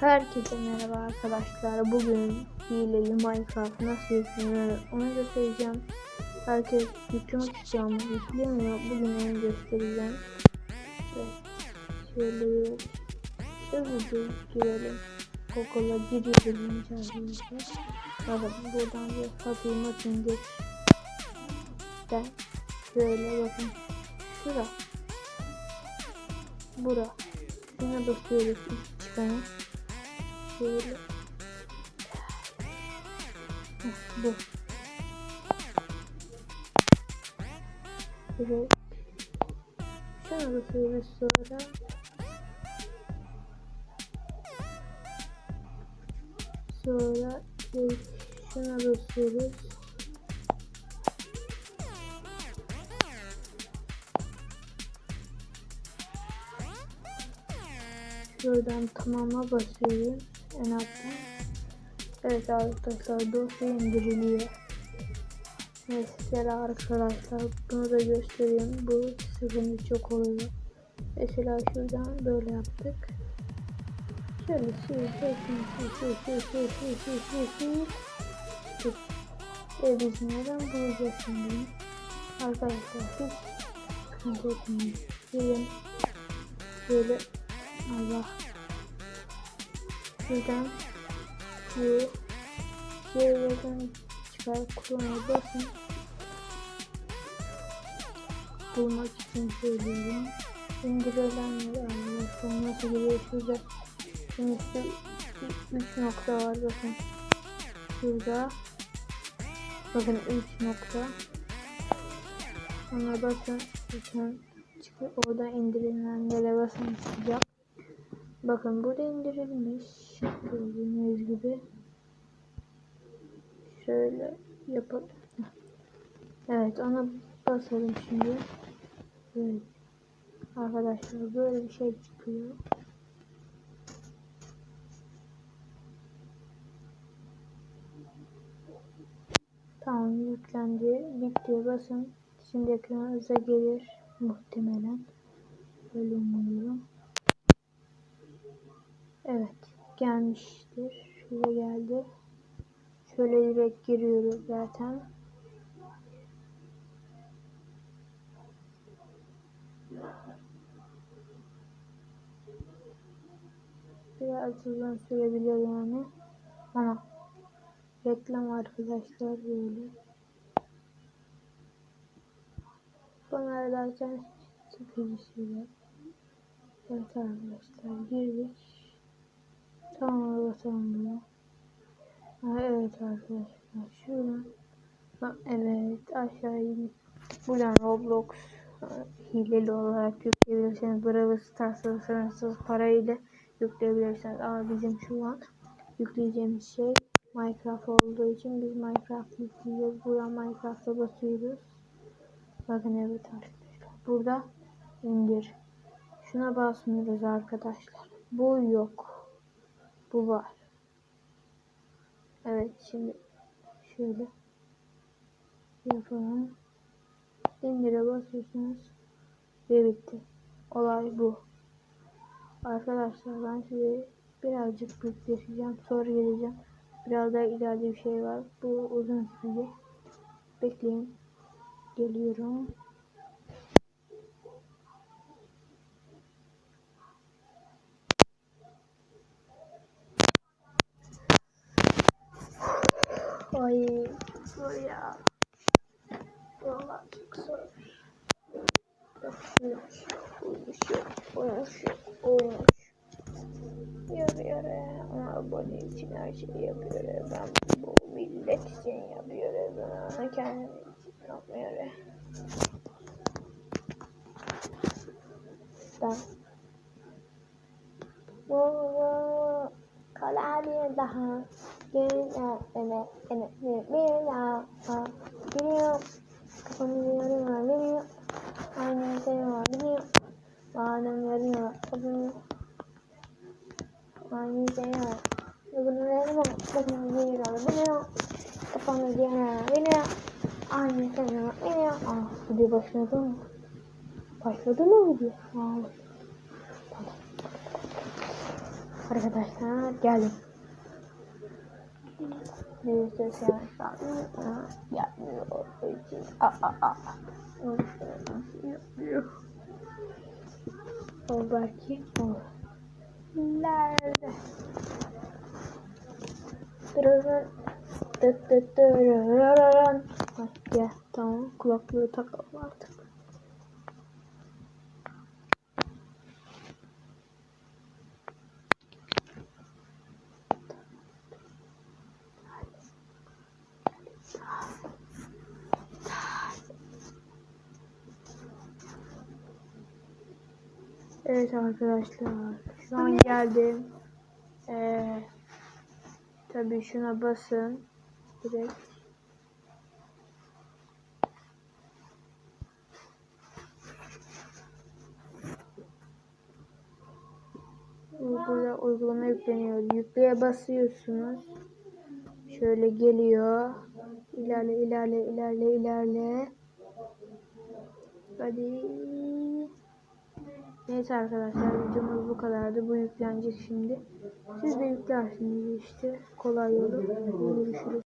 Herkese merhaba arkadaşlar. Bugün hileli Minecraft nasıl yüklenir onu göstereceğim. Herkes yüklemek istiyor ama yüklemiyor. Bugün onu göstereceğim. Evet. Şöyle hızlıca girelim. Google'a giriyorum arkadaşlar. Bakın buradan bir Fatih Matin geç. Ben şöyle bakın. Şura. Bura. Buna basıyoruz ilk çıkanı. Şöyle. Bu. Evet. Şuna basıyoruz sonra. Sonra şuna basıyoruz. Şuradan tamama basıyoruz en alttan. Evet arkadaşlar dosya indiriliyor. Mesela arkadaşlar bunu da göstereyim. Bu sıkıntı çok oluyor. Mesela şuradan böyle yaptık. Şöyle sil sil sil sil sil sil sil sil sil sil sil E biz nereden bulacağız şimdi? Arkadaşlar hiç sıkıntı etmeyin. Böyle Allah. Şuradan şu şeylerden çıkar kulağına basın. Bulmak için söylüyorum. İndirilenleri arkadaşlar nasıl geliyor şurada. Şimdi şu 3 nokta var bakın. Şurada. Bakın 3 nokta. Ona basın. Bakın çıkıyor. Oradan indirilenlere basın çıkacak. Bakın burada indirilmiş. Gördüğünüz gibi. Şöyle yapalım. Evet ona basalım şimdi. Evet. Arkadaşlar böyle bir şey çıkıyor. Tamam yüklendi. Bitti basın. Şimdi ekranınıza gelir muhtemelen. Böyle umuyorum. Evet gelmiştir. Şuraya geldi. Şöyle direkt giriyoruz zaten. Biraz uzun sürebilir yani. Ama reklam arkadaşlar böyle. Bunlar zaten sıkıcı şeyler. Evet arkadaşlar girdik. Tamam basalım bunu. Evet arkadaşlar şuradan. Evet aşağı indik. Buradan Roblox hileli olarak yükleyebilirsiniz. Brawl Stars'ı sınırsız parayla yükleyebilirsiniz. Ama bizim şu an yükleyeceğimiz şey Minecraft olduğu için biz Minecraft yükleyeceğiz. Buradan Minecraft'a basıyoruz. Bakın evet arkadaşlar. Burada indir. Şuna basmıyoruz arkadaşlar. Bu yok. Bu var. Evet şimdi şöyle yapalım. İndire basıyorsunuz ve bitti. Olay bu. Arkadaşlar ben size birazcık büyükleşeceğim. Sonra geleceğim. Biraz daha ileride bir şey var. Bu uzun sürecek. Bekleyin. Geliyorum. Ay zor ya. Valla çok zor. Yapmış, uymuş, uymuş, uymuş. Yapıyor ama abone için her şeyi yapıyor. Ben bu millet için yapıyor. Ben kendim için yapmıyor. Ben bu kolay daha Günah eme eme bir daha Gülüyor Kafamı yarım var gülüyor Aynı şey var gülüyor Madem yarım var kafamı Aynı şey var Bunu yarım var Aynı şey var gülüyor Ah video başladı mı? Başladı mı video? Ah Arkadaşlar geldim. Neyse sen yapmıyor için a a a yapmıyor. O belki o. Nerede? Dırırın. Dıt dıt dırırın. Hah, Gel tamam kulaklığı takalım artık. Evet arkadaşlar şu an geldim. Ee, tabii şuna basın direkt. Burada uygulama yükleniyor. Yükleye basıyorsunuz. Şöyle geliyor. İlerle ilerle ilerle ilerle. Hadi. Neyse arkadaşlar videomuz bu kadardı. Bu yüklenecek şimdi. Siz de yüklersiniz işte. Kolay yolu. Görüşürüz.